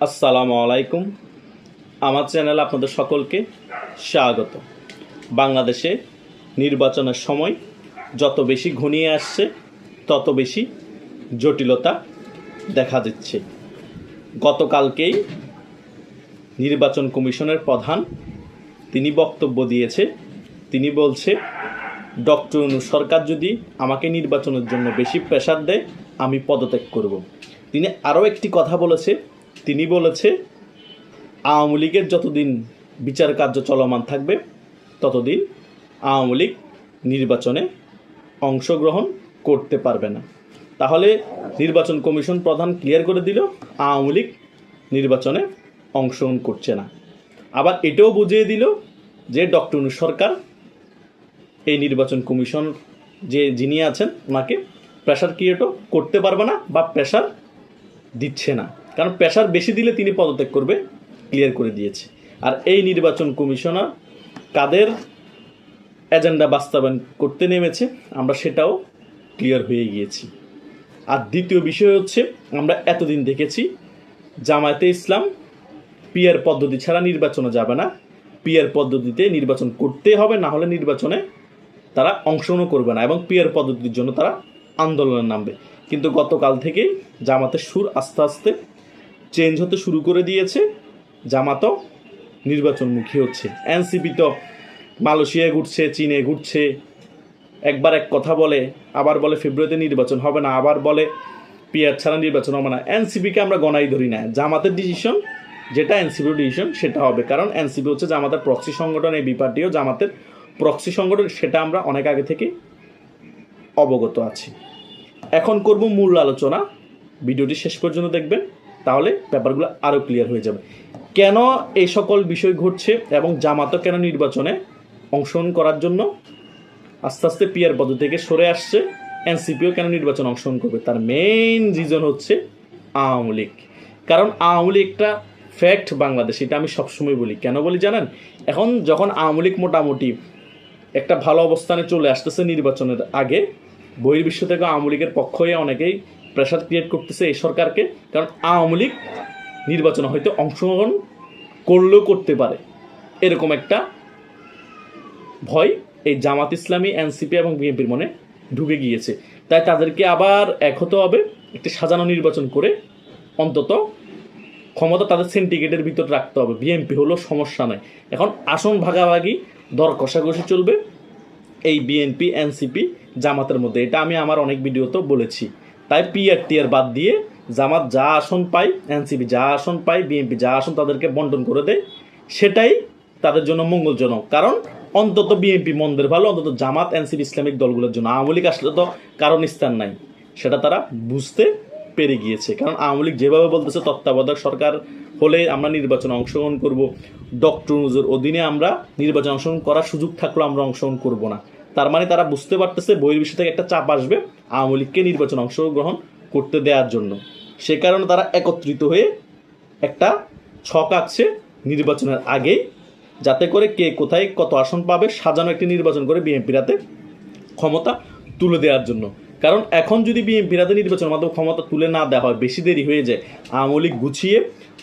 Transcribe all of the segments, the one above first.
আসসালামু আলাইকুম। আমার চ্যানেলে আপনাদের সকলকে স্বাগত। বাংলাদেশে নির্বাচনের সময় যত বেশি ঘনিয়ে আসছে, তত বেশি জটিলতা দেখা দিচ্ছে। গতকালকেই নির্বাচন কমিশনের প্রধান তিনি বক্তব্য দিয়েছে। তিনি বলছে, ডক্টর অনু সরকার যদি আমাকে নির্বাচনের জন্য বেশি প্রেশার দেয়, আমি পদত্যাগ করব। তিনি আরও একটি কথা বলেছে তিনি বলেছে, আওয়ামী লীগের যতদিন বিচার কার্য চলমান থাকবে, ততদিন আওয়ামী লীগ নির্বাচনে অংশগ্রহণ করতে পারবে না। তাহলে নির্বাচন কমিশন প্রধান ক্লিয়ার করে দিল, আওয়ামী লীগ নির্বাচনে অংশগ্রহণ করছে না। আবার এটাও বুঝিয়ে দিল যে ডক্টর সরকার এই নির্বাচন কমিশন যে যিনি আছেন, ওনাকে প্রেশার ক্রিয়েটও করতে পারবে না বা প্রেশার দিচ্ছে না। কারণ প্রেশার বেশি দিলে তিনি পদত্যাগ করবে ক্লিয়ার করে দিয়েছে। আর এই নির্বাচন কমিশনার কাদের এজেন্ডা বাস্তবায়ন করতে নেমেছে, আমরা সেটাও ক্লিয়ার হয়ে গিয়েছি। আর দ্বিতীয় বিষয় হচ্ছে, আমরা এতদিন দেখেছি, জামায়াতে ইসলাম পিয়ার পদ্ধতি ছাড়া নির্বাচনে যাবে না। পিয়ার পদ্ধতিতে নির্বাচন করতে হবে, না হলে নির্বাচনে তারা অংশগ্রহণ করবে না এবং পিয়ার পদ্ধতির জন্য তারা আন্দোলনে নামবে। কিন্তু গতকাল থেকেই জামাতের সুর আস্তে আস্তে চেঞ্জ হতে শুরু করে দিয়েছে। জামাতও নির্বাচনমুখী হচ্ছে। এনসিপি তো মালয়েশিয়ায় ঘুরছে, চীনে ঘুরছে। একবার এক কথা বলে, আবার বলে ফেব্রুয়ারিতে নির্বাচন হবে না, আবার বলে পিয়ার ছাড়া নির্বাচন হবে না। এনসিপিকে আমরা গণাই ধরি না। জামাতের ডিসিশন যেটা এনসিপির ডিসিশন সেটা হবে। কারণ এনসিপি হচ্ছে জামাতের প্রক্সি সংগঠন, এই বিপার্টিও জামাতের প্রক্সি সংগঠন, সেটা আমরা অনেক আগে থেকে অবগত আছি। এখন করব মূল আলোচনা। ভিডিওটি শেষ পর্যন্ত দেখবেন। তাহলে ব্যাপারগুলো আরও ক্লিয়ার হয়ে যাবে। কেন এই সকল বিষয় ঘটছে এবং জামাতও কেন নির্বাচনে অংশগ্রহণ করার জন্য আস্তে আস্তে পিয়ার পদ থেকে সরে আসছে এনসিপিও কেন নির্বাচন অংশগ্রহণ করবে? তার মেইন রিজন হচ্ছে আওয়ামী লীগ। কারণ আওয়ামী লীগ একটা ফ্যাক্ট বাংলাদেশ, এটা আমি সবসময় বলি। কেন বলি জানেন? এখন যখন আওয়ামী লীগ মোটামুটি একটা ভালো অবস্থানে চলে আসতেছে নির্বাচনের আগে, বহির্বিশ্ব থেকে আওয়ামী লীগের পক্ষ অনেকেই প্রেশার ক্রিয়েট করতেছে এই সরকারকে, কারণ আওয়ামী লীগ নির্বাচনে হয়তো অংশগ্রহণ করলেও করতে পারে। এরকম একটা ভয় এই জামাত ইসলামী, এনসিপি এবং বিএনপির মনে ঢুকে গিয়েছে। তাই তাদেরকে আবার এক হতে হবে, একটি সাজানো নির্বাচন করে অন্তত ক্ষমতা তাদের সিন্ডিকেটের ভিতর রাখতে হবে। বিএনপি হলো সমস্যা নয় এখন আসন ভাগাভাগি, দর কষাকষি চলবে এই বিএনপি, এনসিপি জামাতের মধ্যে। এটা আমি আমার অনেক ভিডিওতেও বলেছি। তাই পিআর টিআর বাদ দিয়ে জামাত যা আসন পায় এনসিপি যা আসন পায় বিএনপি যা আসন তাদেরকে বন্টন করে দেয়, সেটাই তাদের জন্য মঙ্গলজনক। কারণ অন্তত বিএনপি মন্দের ভালো, অন্তত জামাত এনসিপি ইসলামিক দলগুলোর জন্য আওয়ামী লীগ আসলে তো কারণ স্থান নাই। সেটা তারা বুঝতে পেরে গিয়েছে। কারণ আওয়ামী লীগ যেভাবে বলতেছে, তত্ত্বাবধায়ক সরকার হলে আমরা নির্বাচনে অংশগ্রহণ করব। ডক্টর নজর অধীনে আমরা নির্বাচনে অংশগ্রহণ করার সুযোগ থাকলেও আমরা অংশগ্রহণ করব না। তার মানে তারা বুঝতে পারতেছে বইয়ের বহির্বিশ্ব থেকে একটা চাপ আসবে আওয়ামী লীগকে নির্বাচন অংশগ্রহণ করতে দেওয়ার জন্য। সে কারণে তারা একত্রিত হয়ে একটা ছক আঁকছে নির্বাচনের আগেই, যাতে করে কে কোথায় কত আসন পাবে সাজানো একটি নির্বাচন করে বিএনপির হাতে ক্ষমতা তুলে দেওয়ার জন্য। কারণ এখন যদি বিএনপির হাতে নির্বাচনের মাধ্যমে ক্ষমতা তুলে না দেওয়া হয়, বেশি দেরি হয়ে যায়, আওয়ামী লীগ গুছিয়ে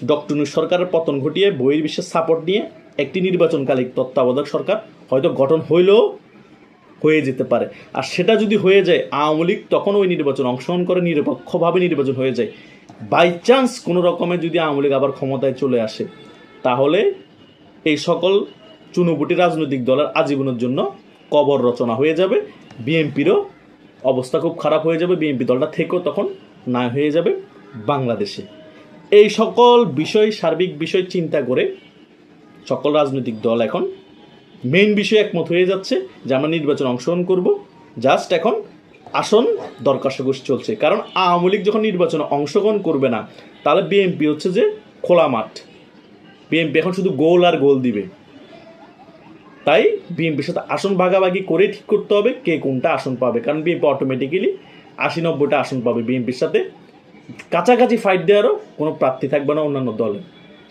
ডক্টর সরকারের পতন ঘটিয়ে বহির্বিশ্বের সাপোর্ট নিয়ে একটি নির্বাচনকালীন তত্ত্বাবধায়ক সরকার হয়তো গঠন হইলেও হয়ে যেতে পারে। আর সেটা যদি হয়ে যায়, আওয়ামী লীগ তখন ওই নির্বাচন অংশগ্রহণ করে, নিরপেক্ষভাবে নির্বাচন হয়ে যায়। বাই চান্স কোনো রকমে যদি আওয়ামী লীগ আবার ক্ষমতায় চলে আসে, তাহলে এই সকল চুনুপুটি রাজনৈতিক দলের আজীবনের জন্য কবর রচনা হয়ে যাবে। বিএনপিরও অবস্থা খুব খারাপ হয়ে যাবে। বিএনপি দলটা থেকেও তখন না হয়ে যাবে বাংলাদেশে। এই সকল বিষয়, সার্বিক বিষয় চিন্তা করে সকল রাজনৈতিক দল এখন মেইন বিষয়ে একমত হয়ে যাচ্ছে যে আমরা নির্বাচন অংশগ্রহণ করব। জাস্ট এখন আসন দরকার চলছে। কারণ আওয়ামী লীগ যখন নির্বাচনে অংশগ্রহণ করবে না, তাহলে বিএনপি হচ্ছে যে খোলা মাঠ। বিএনপি এখন শুধু গোল আর গোল দিবে। তাই বিএনপির সাথে আসন ভাগাভাগি করে ঠিক করতে হবে কে কোনটা আসন পাবে। কারণ বিএনপি অটোমেটিক্যালি আশি নব্বইটা আসন পাবে বিএনপির সাথে। কাছাকাছি ফাইট দেওয়ারও কোনো প্রার্থী থাকবে না অন্যান্য দলে।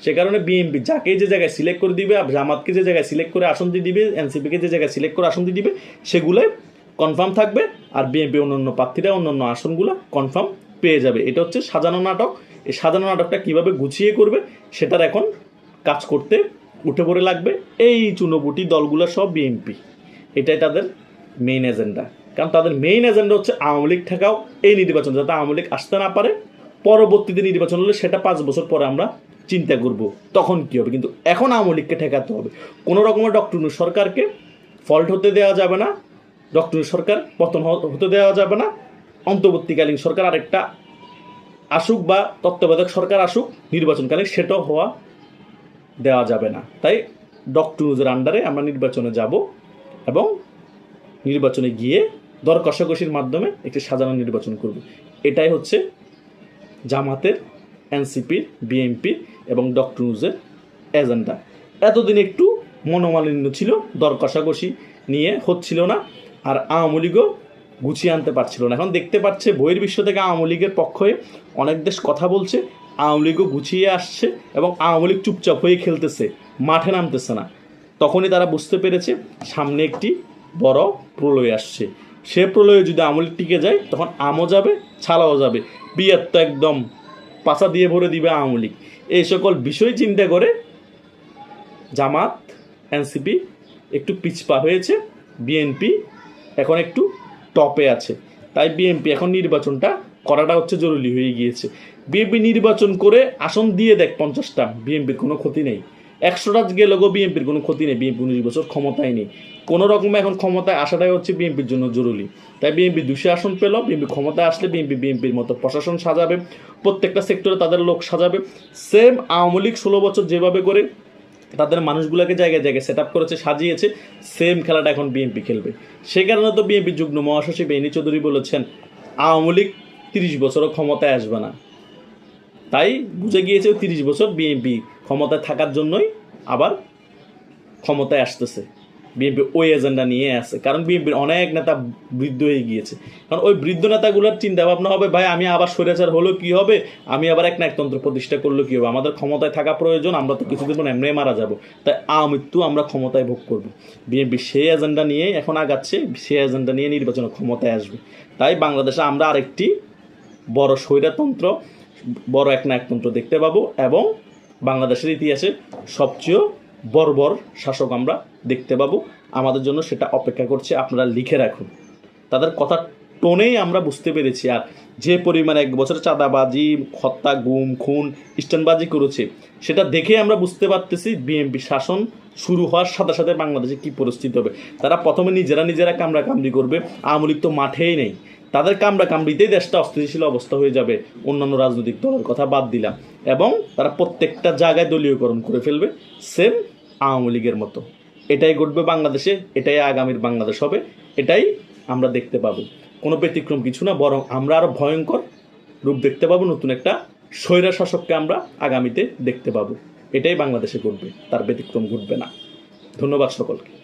সে কারণে বিএনপি যাকে যে জায়গায় সিলেক্ট করে দিবে জামাতকে যে জায়গায় সিলেক্ট করে আসন দিয়ে দিবে এনসিপিকে যে জায়গায় সিলেক্ট করে আসন দিয়ে দিবে, সেগুলোই কনফার্ম থাকবে আর বিএনপি অন্যান্য প্রার্থীরা অন্যান্য আসনগুলো কনফার্ম পেয়ে যাবে। এটা হচ্ছে সাজানো নাটক। এই সাজানো নাটকটা কীভাবে গুছিয়ে করবে, সেটার এখন কাজ করতে উঠে পড়ে লাগবে এই চুনোপুটি দলগুলো সব বিএনপি এটাই তাদের মেইন এজেন্ডা কারণ তাদের মেইন এজেন্ডা হচ্ছে আওয়ামী লীগ ঠেকাও এই নির্বাচন, যাতে আওয়ামী লীগ আসতে না পারে। পরবর্তীতে নির্বাচন হলে সেটা পাঁচ বছর পরে আমরা চিন্তা করব, তখন কী হবে? কিন্তু এখন আওয়ামী লীগকে ঠেকাতে হবে। কোনো রকমের ডক্টর সরকারকে ফল্ট হতে দেওয়া যাবে না। ডক্টর সরকার পতন হতে দেওয়া যাবে না। অন্তর্বর্তীকালীন সরকার আরেকটা আসুক বা তত্ত্বাবধায়ক সরকার আসুক, নির্বাচনকালীন সেটাও হওয়া দেওয়া যাবে না। তাই ডক্টর আন্ডারে আমরা নির্বাচনে যাব এবং নির্বাচনে গিয়ে দর কষাকষির মাধ্যমে একটি সাধারণ নির্বাচন করব। এটাই হচ্ছে জামাতের এনসিপির বিএনপির এবং ডক্টর নুজের এজেন্ডা। এতদিন একটু মনোমালিন্য ছিল দর কষাকষি নিয়ে হচ্ছিল না, আর আওয়ামী লীগও গুছিয়ে আনতে পারছিল না। এখন দেখতে পাচ্ছে বইয়ের বিশ্ব থেকে আওয়ামী লীগের পক্ষ অনেক দেশ কথা বলছে, আওয়ামী লীগও গুছিয়ে আসছে এবং আওয়ামী লীগ চুপচাপ হয়ে খেলতেছে, মাঠে নামতেছে না। তখনই তারা বুঝতে পেরেছে, সামনে একটি বড় প্রলয় আসছে। সে প্রলয়ে যদি আমল টিকে যায়, তখন আমও যাবে, ছালাও যাবে। বিয়ের তো একদম পাশা দিয়ে ভরে দিবে আওয়ামী লীগ। এই সকল বিষয় চিন্তা করে জামাত, এনসিপি একটু পিছপা হয়েছে, বিএনপি এখন একটু টপে আছে। তাই বিএনপি এখন নির্বাচনটা করাটা হচ্ছে জরুরি হয়ে গিয়েছে। বিএনপি নির্বাচন করে আসন দিয়ে দেখ পঞ্চাশটা, বিএনপির কোনো ক্ষতি নেই। একশোটা গেলেও বিএনপির কোনো ক্ষতি নেই, বিএনপি উনিশ বছর ক্ষমতায় নেই। কোনো রকমে এখন ক্ষমতায় আসাটাই হচ্ছে বিএনপির জন্য জরুরি। তাই বিএনপি দুশো আসন পেল, বিএনপি ক্ষমতায় আসলে বিএনপি বিএনপির মতো প্রশাসন সাজাবে, প্রত্যেকটা সেক্টরে তাদের লোক সাজাবে। সেম আওয়ামী লীগ ষোলো বছর যেভাবে করে তাদের মানুষগুলোকে জায়গায় জায়গায় সেট আপ করেছে, সাজিয়েছে, সেম খেলাটা এখন বিএনপি খেলবে। সে কারণে তো বিএনপি যুগ্ম মহাসচিব এনি চৌধুরী বলেছেন, আওয়ামী লীগ তিরিশ বছরও ক্ষমতায় আসবে না। তাই বুঝে গিয়েছে তিরিশ বছর বিএনপি ক্ষমতায় থাকার জন্যই আবার ক্ষমতায় আসতেছে। বিএনপি ওই এজেন্ডা নিয়ে আসে কারণ বিএনপির অনেক নেতা বৃদ্ধ হয়ে গিয়েছে। কারণ ওই বৃদ্ধ নেতাগুলোর চিন্তা ভাবনা হবে, ভাই, আমি আবার স্বৈরাচার হলো কি হবে? আমি আবার এক নায়কতন্ত্র প্রতিষ্ঠা করল কি হবে? আমাদের ক্ষমতায় থাকা প্রয়োজন, আমরা তো কিছুদিন পর এমনি মারা যাব। তাই আমৃত্যু আমরা ক্ষমতায় ভোগ করব। বিএনপি সেই এজেন্ডা নিয়েই এখন আগাচ্ছে, সেই এজেন্ডা নিয়ে নির্বাচনে ক্ষমতায় আসবে। তাই বাংলাদেশে আমরা আরেকটি বড় স্বৈরতন্ত্র বড় এক নায়কতন্ত্র দেখতে পাবো এবং বাংলাদেশের ইতিহাসে সবচেয়ে বর্বর শাসক আমরা দেখতে পাবো। আমাদের জন্য সেটা অপেক্ষা করছে, আপনারা লিখে রাখুন। তাদের কথা টোনেই আমরা বুঝতে পেরেছি আর যে পরিমাণে এক বছর চাঁদাবাজি, হত্যা, গুম, খুন স্টানবাজি করেছে, সেটা দেখে আমরা বুঝতে পারতেছি বিএনপি শাসন শুরু হওয়ার সাথে সাথে বাংলাদেশে কী পরিস্থিতি হবে। তারা প্রথমে নিজেরা নিজেরা কামড়া কামড়ি করবে, আওয়ামী লীগ তো মাঠেই নেই। তাদের কামড়া কামড়িতেই দেশটা অস্থিতিশীল অবস্থা হয়ে যাবে, অন্যান্য রাজনৈতিক দলের কথা বাদ দিলাম। এবং তারা প্রত্যেকটা জায়গায় দলীয়করণ করে ফেলবে সেম আওয়ামী লীগের মতো। এটাই ঘটবে বাংলাদেশে, এটাই আগামীর বাংলাদেশ হবে, এটাই আমরা দেখতে পাবো। কোনো ব্যতিক্রম কিছু না, বরং আমরা আরও ভয়ঙ্কর রূপ দেখতে পাবো, নতুন একটা স্বৈরা শাসককে আমরা আগামীতে দেখতে পাবো। এটাই বাংলাদেশে ঘটবে, তার ব্যতিক্রম ঘটবে না। ধন্যবাদ সকলকে।